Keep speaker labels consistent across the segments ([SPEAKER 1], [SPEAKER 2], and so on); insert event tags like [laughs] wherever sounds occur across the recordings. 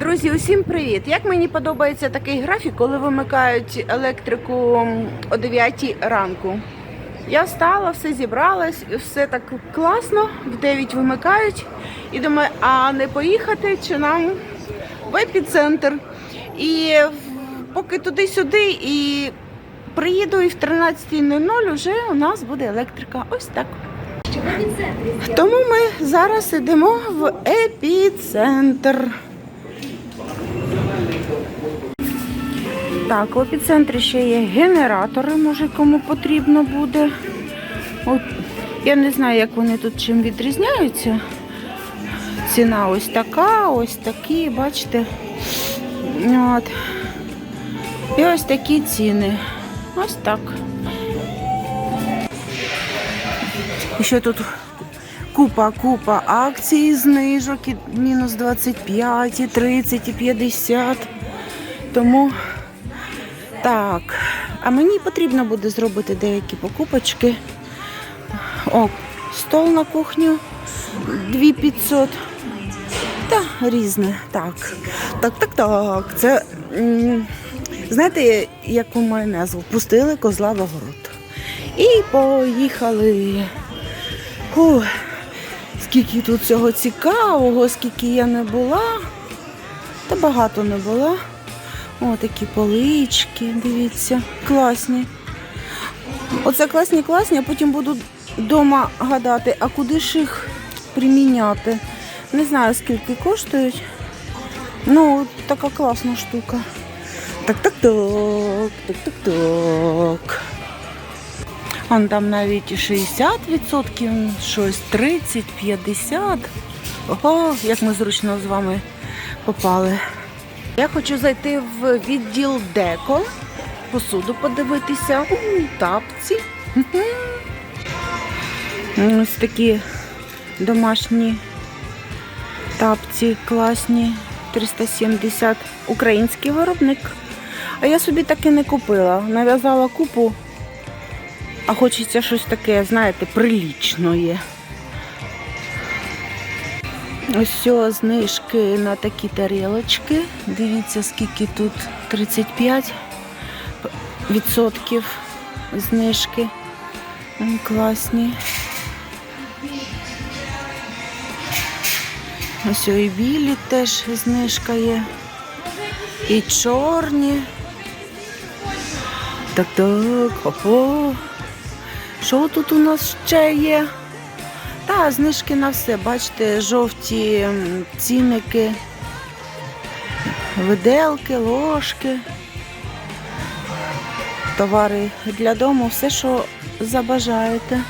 [SPEAKER 1] Друзі, усім привіт! Як мені подобається такий графік, коли вимикають електрику о 9 ранку. Я встала, все зібралась, все так класно, в 9 вимикають. І думаю, а не поїхати чи нам в епіцентр. І поки туди-сюди і приїду, і в 13.00 вже у нас буде електрика. Ось так. Тому ми зараз йдемо в епіцентр. Так, в епіцентрі ще є генератори, може кому потрібно буде. От, я не знаю, як вони тут чим відрізняються. Ціна ось така, ось такі, бачите. От. І ось такі ціни. Ось так. І ще тут купа, купа акцій, знижок, і мінус 25, і 30, і 50. Тому так, а мені потрібно буде зробити деякі покупочки. О, стол на кухню 2500. Та різне. Так. Так, так, так. Це знаєте, яку маю назву? Пустили козла в огород. І поїхали. Фух, скільки тут всього цікавого, скільки я не була. Та багато не була. О, такі полички, дивіться, класні. Оце класні, класні, а потім буду вдома гадати, а куди ж їх приміняти. Не знаю, скільки коштують. Ну, така класна штука. Так, так, так, так, так, так. Вон там навіть 60%, щось 30, 50. Ого, як ми зручно з вами попали. Я хочу зайти в відділ деко, посуду подивитися. У, тапці. Ось такі домашні тапці класні. 370 український виробник. А я собі таки не купила. Нав'язала купу, а хочеться щось таке, знаєте, прилічної. Ось знижки на такі тарілочки. Дивіться, скільки тут 35 відсотків знижки. Класні. Ось і білі теж знижка є. І чорні. Так, так, опо. Що тут у нас ще є? Знижки на все. Бачите, жовті цінники, виделки, ложки, товари для дому, все, що забажаєте.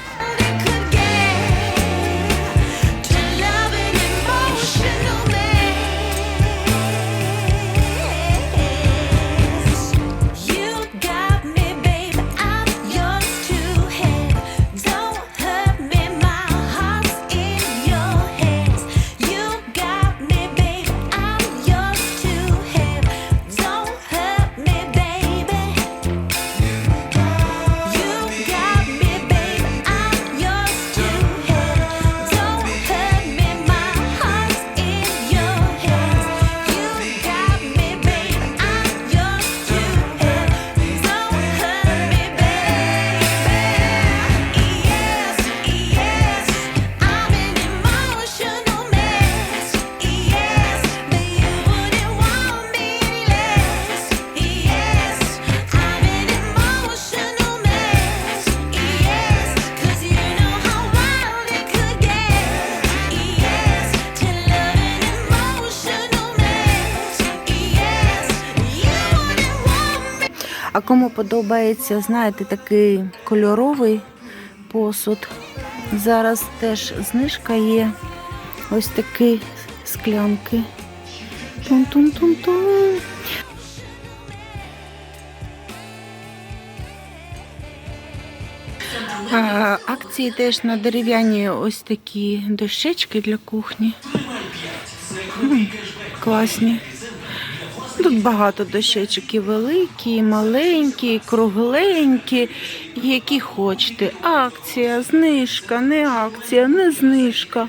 [SPEAKER 1] Кому подобається, знаєте, такий кольоровий посуд. Зараз теж знижка є. Ось такі склянки. Тун-тун-тун-тун. Акції теж на дерев'яні ось такі дощечки для кухні. Класні. Тут багато дощечок і великі, і маленькі, і кругленькі, які хочете. Акція, знижка, не акція, не знижка.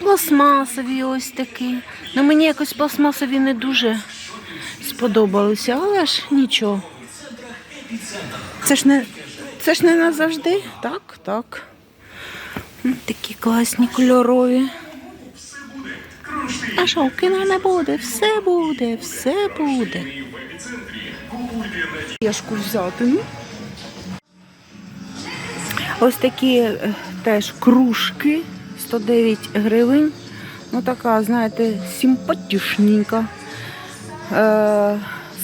[SPEAKER 1] пластмасові ось такі. Ну, мені якось пластмасові не дуже сподобалися, але ж нічого. Це ж не, це ж не назавжди. Так, так. Такі класні кольорові. А що, кіно не буде, все буде, все буде. Яшку взяти, ну. Ось такі е, теж кружки 109 гривень. Ну така, знаєте, симпатішненька. Е,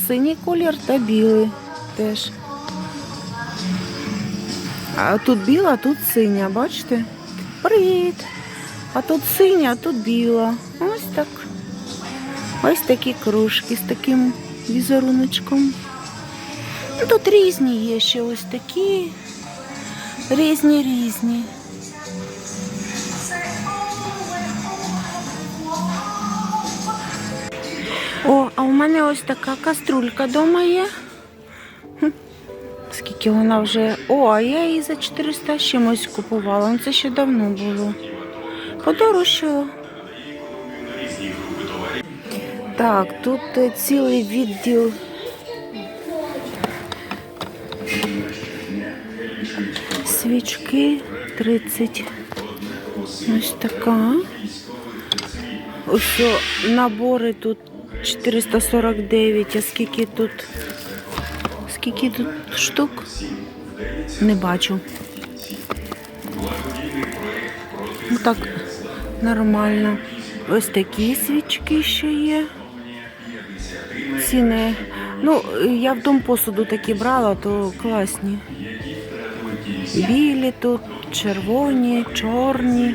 [SPEAKER 1] синій колір та білий теж. А тут біла, а тут синя, бачите? Привіт! А тут синя, а тут біла. Ось такі кружки з таким візеруночком. Тут різні є ще ось такі. Різні різні. О, а у мене ось така каструлька вдома є. Скільки вона вже. О, а я її за 400 з чимось купувала. Ну, Це ще давно було. Подорожчало. Так, тут е, цілий відділ. Свічки 30. Ось така. Ось набори тут 449, а скільки тут? Скільки тут штук? Не бачу. Ну так, нормально. Ось такі свічки ще є. Ціни. Ну, я в дом посуду такі брала, то класні. Білі тут, червоні, чорні,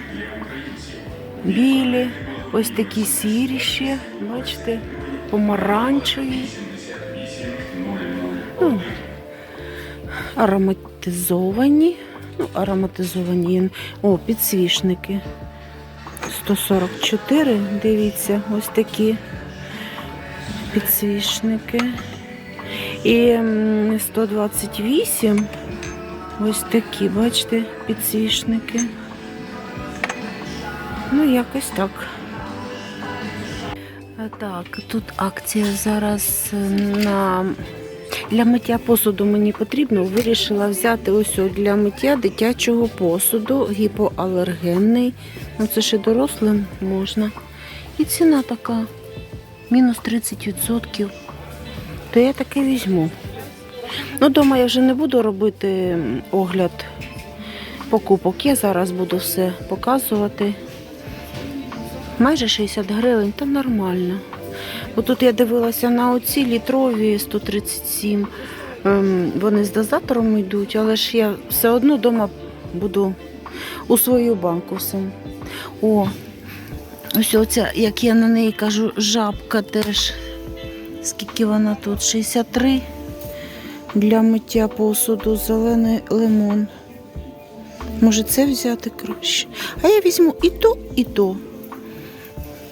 [SPEAKER 1] білі, ось такі сірі ще, бачите, помаранчеві. Ну, ароматизовані. Ну, ароматизовані. О, підсвічники. 144, дивіться, ось такі підсвічники. І 128. Ось такі, бачите, підсвічники. Ну, якось так. Так, тут акція зараз е, на для миття посуду мені потрібно. Вирішила взяти ось для миття дитячого посуду, гіпоалергенний. Ну це ще дорослим можна. І ціна така, мінус 30%. То я таке візьму. Ну, дома я вже не буду робити огляд покупок. Я зараз буду все показувати. Майже 60 гривень, та нормально. Бо тут я дивилася на оці літрові 137. Ем, Вони з дозатором йдуть, але ж я все одно вдома буду у свою банку все. О, ось оця, як я на неї кажу, жабка теж. Скільки вона тут? 63 для миття посуду, зелений лимон. Може це взяти краще. А я візьму і то, і то.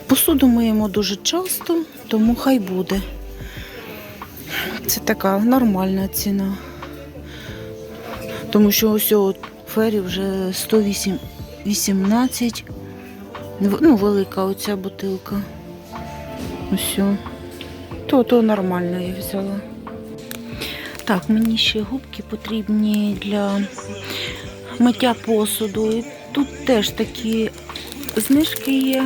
[SPEAKER 1] Посуду миємо дуже часто, тому хай буде. Це така нормальна ціна. Тому що ось от фері вже 118. Ну, велика оця бутилка. Ось. То, то нормально я взяла. Так, мені ще губки потрібні для миття посуду. І тут теж такі знижки є.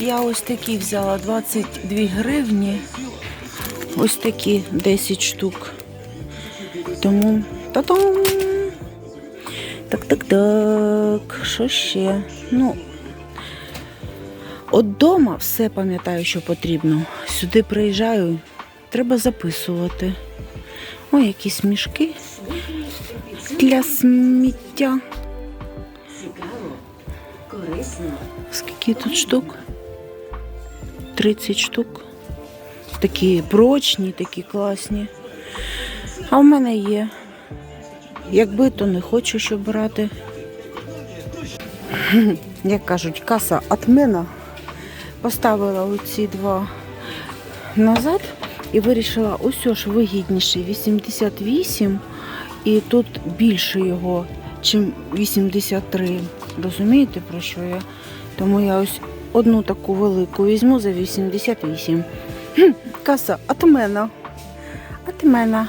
[SPEAKER 1] Я ось такі взяла 22 гривні. Ось такі 10 штук. Тому та-дам! Так, так, так. Що ще? Ну, от дома все пам'ятаю, що потрібно. Сюди приїжджаю, треба записувати. Ой, якісь мішки для сміття.
[SPEAKER 2] Корисно.
[SPEAKER 1] Скільки тут штук? 30 штук. Такі прочні, такі класні. А в мене є. Якби, то не хочу, щоб брати. [laughs] Як кажуть, каса отмена. Поставила оці два назад і вирішила, ось ж вигідніше 88 і тут більше його, чим 83. Розумієте, про що я? Тому я ось одну таку велику візьму за 88. Каса, от мене. От мене.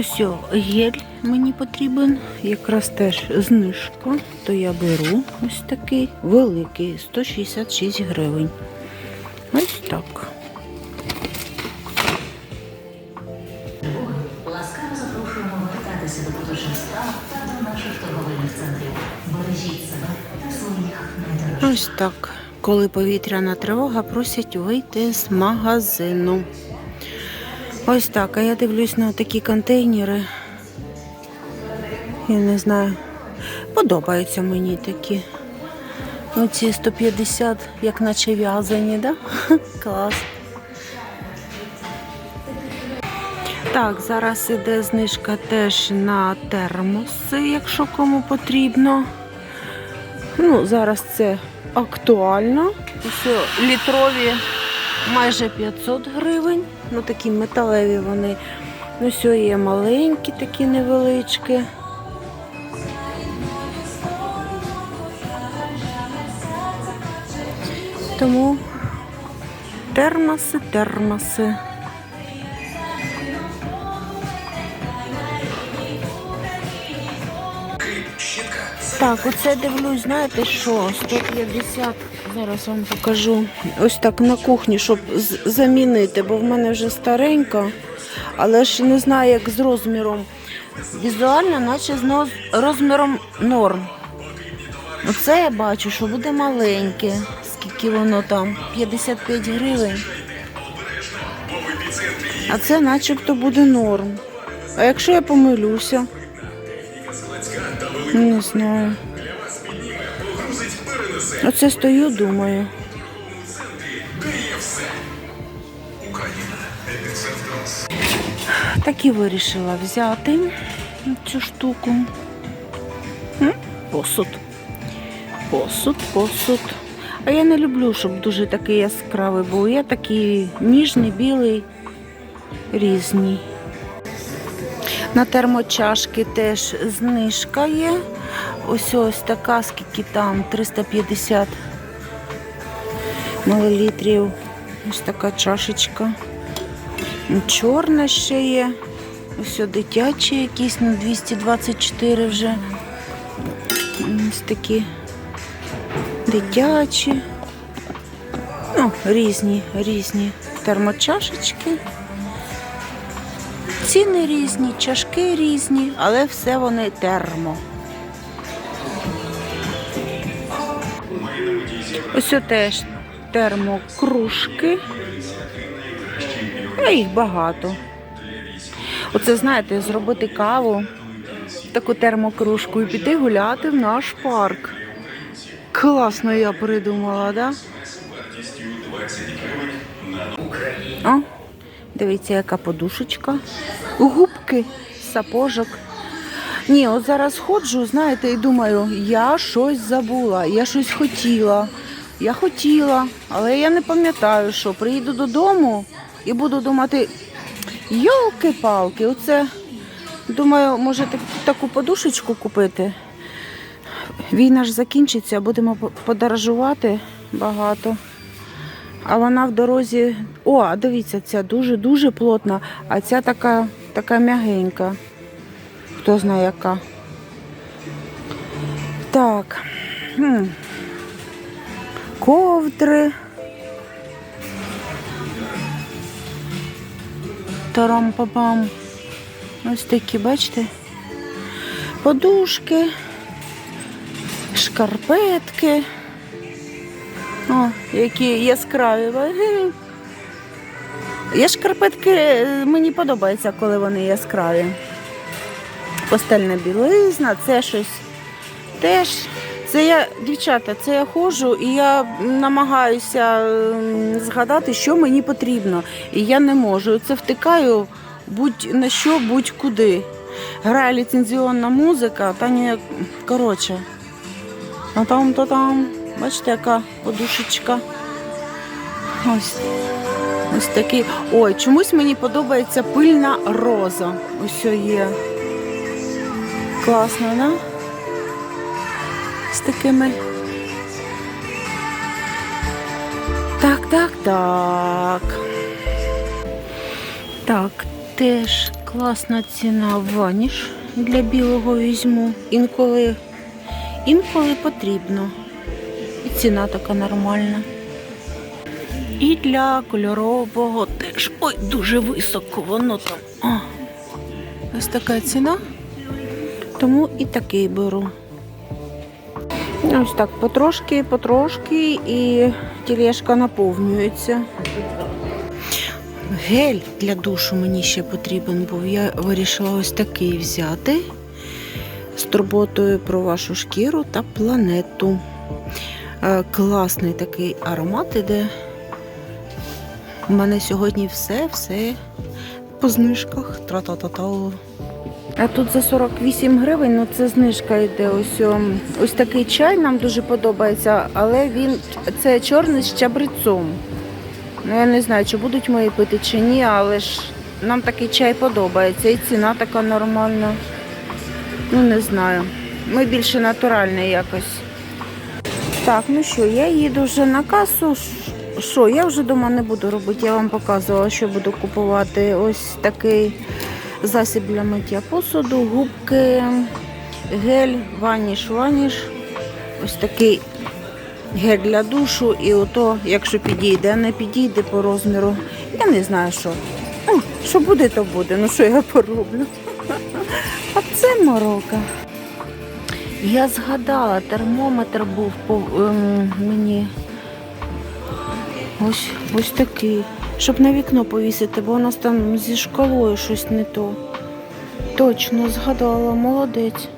[SPEAKER 1] Ось гель мені потрібен. Якраз теж знижка. То я беру ось такий великий, 166 гривень. Ось так.
[SPEAKER 2] Ласкаво запрошуємо вертатися до поточних справ та до наших торговельних центрів. Бережіть себе та своїх найдорожчих.
[SPEAKER 1] Ось так. Коли повітряна тривога, просять вийти з магазину. Ось так. А я дивлюсь на такі контейнери. Я не знаю. Подобаються мені такі. Оці 150, як наче в'язані, да? [laughs] Клас. Так, зараз іде знижка теж на термоси, якщо кому потрібно. Ну, зараз це актуально. О, літрові майже 500 гривень. Ну такі металеві вони. Ну, все є маленькі, такі невеличкі. Тому термоси, термоси. Так, оце дивлюсь, знаєте що? 150. Зараз вам покажу. Ось так на кухні, щоб замінити, бо в мене вже старенька, але ж не знаю, як з розміром. Візуально, наче з розміром норм. Оце я бачу, що буде маленьке. Скільки воно там? 55 гривень. А це начебто буде норм. А якщо я помилюся? Не знаю. Оце стою, думаю. Так і вирішила взяти цю штуку. М? Посуд. Посуд, посуд. А я не люблю, щоб дуже такий яскравий був. Я такий ніжний, білий, різні. На термочашки теж знижка є. Ось ось така, скільки там, 350 мл. Ось така чашечка. Чорна ще є. Ось дитячі якісь на 224 вже. Ось такі дитячі. Ну, різні, різні термочашечки. Ціни різні, чашки різні, але все вони термо. Ось теж термокружки. А їх багато. Оце, знаєте, зробити каву, таку термокружку і піти гуляти в наш парк. Класно я придумала, да? О, дивіться, яка подушечка. Губки, сапожок. Ні, от зараз ходжу, знаєте, і думаю, я щось забула, я щось хотіла. Я хотіла, але я не пам'ятаю, що приїду додому і буду думати, йолки-палки, оце думаю, може таку подушечку купити. Війна ж закінчиться, будемо подорожувати багато. А вона в дорозі. О, а дивіться, ця дуже-дуже плотна, а ця така, така м'ягенька. Хто знає яка. Так. Ковдри. Тарам-папам. Ось такі, бачите? Подушки, шкарпетки. О, які яскраві. Є шкарпетки, е, мені подобається, коли вони яскраві. Постельна білизна, це щось теж. Це я, дівчата, це я ходжу і я намагаюся ем, згадати, що мені потрібно. І я не можу. Це втикаю будь на що, будь-куди. Грає ліцензіонна музика, та ні, коротше. А там то там. Бачите, яка подушечка. Ось. Ось такий. Ой, чомусь мені подобається пильна роза. Ось є. Класно, да? З такими. Так, так, так. Так, теж класна ціна ваніш для білого візьму. Інколи, інколи потрібно. І ціна така нормальна. І для кольорового теж. Ой, дуже високо воно там. О, ось така ціна. Тому і такий беру. Ось так потрошки, потрошки і тележка наповнюється. Гель для душу мені ще потрібен був. Я вирішила ось такий взяти з турботою про вашу шкіру та планету. Е, Класний такий аромат іде. У мене сьогодні все, все по знижках. Тра-та-та-та. А тут за 48 гривень, ну це знижка йде. Ось, ось такий чай нам дуже подобається, але він це чорний з чабрецом. Ну я не знаю, чи будуть мої пити чи ні, але ж нам такий чай подобається. І ціна така нормальна. Ну не знаю. Ми більше натуральні якось. Так, ну що, я їду вже на касу. Що, я вже дома не буду робити, я вам показувала, що буду купувати. Ось такий засіб для миття посуду, губки, гель, ваніш, ваніш. Ось такий гель для душу і ото, якщо підійде, не підійде по розміру. Я не знаю, що. Ну, що буде, то буде. Ну що я пороблю. А це морока. Я згадала, термометр був по ем, мені. Ось, ось такий. Щоб на вікно повісити, бо у нас там зі шкалою щось не то. Точно згадала, молодець.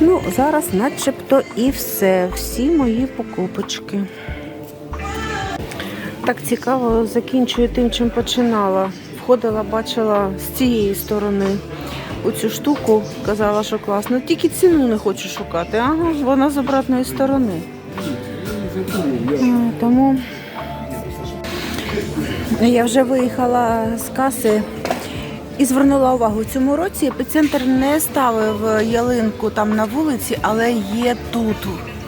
[SPEAKER 1] Ну, зараз начебто і все. Всі мої покупочки. Так цікаво, закінчую тим, чим починала. Входила, бачила з цієї сторони у цю штуку, казала, що класно. Тільки ціну не хочу шукати. Ага, вона з обратної сторони. Тому я вже виїхала з каси і звернула увагу. Цьому році епіцентр не ставив ялинку там на вулиці, але є тут,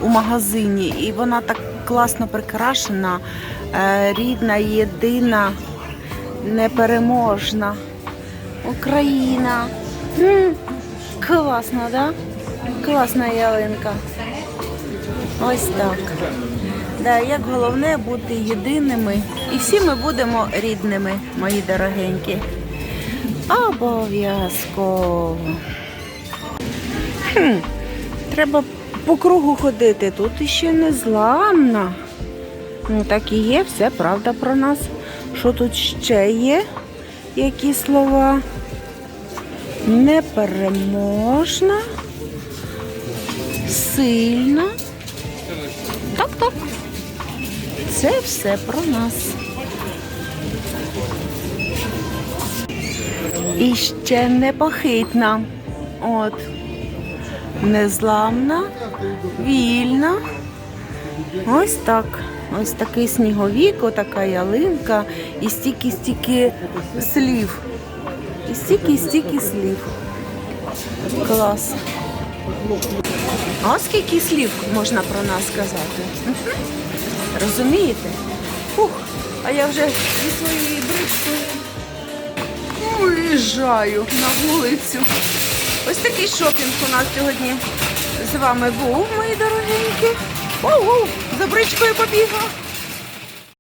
[SPEAKER 1] у магазині. І вона так класно прикрашена, е, рідна, єдина, непереможна. Україна. М, Класно, да? Класна ялинка. Ось так. Да, як головне бути єдиними. І всі ми будемо рідними, мої дорогенькі. Обов'язково. Треба по кругу ходити. Тут іще не зламна. Ну так і є, все правда про нас. Що тут ще є? Які слова? Непереможна, сильна. Так, так. Це все про нас. І ще непохитна. От. Незламна, вільна. Ось так. Ось такий сніговік, отака ялинка і стільки-стільки слів. І стільки-стільки слів. Клас. А скільки слів можна про нас сказати? Розумієте? Фух, а я вже зі своєю бричкою виїжджаю на вулицю. Ось такий шопінг у нас сьогодні з вами був, мої дорогенькі. Оу, за бричкою побігла.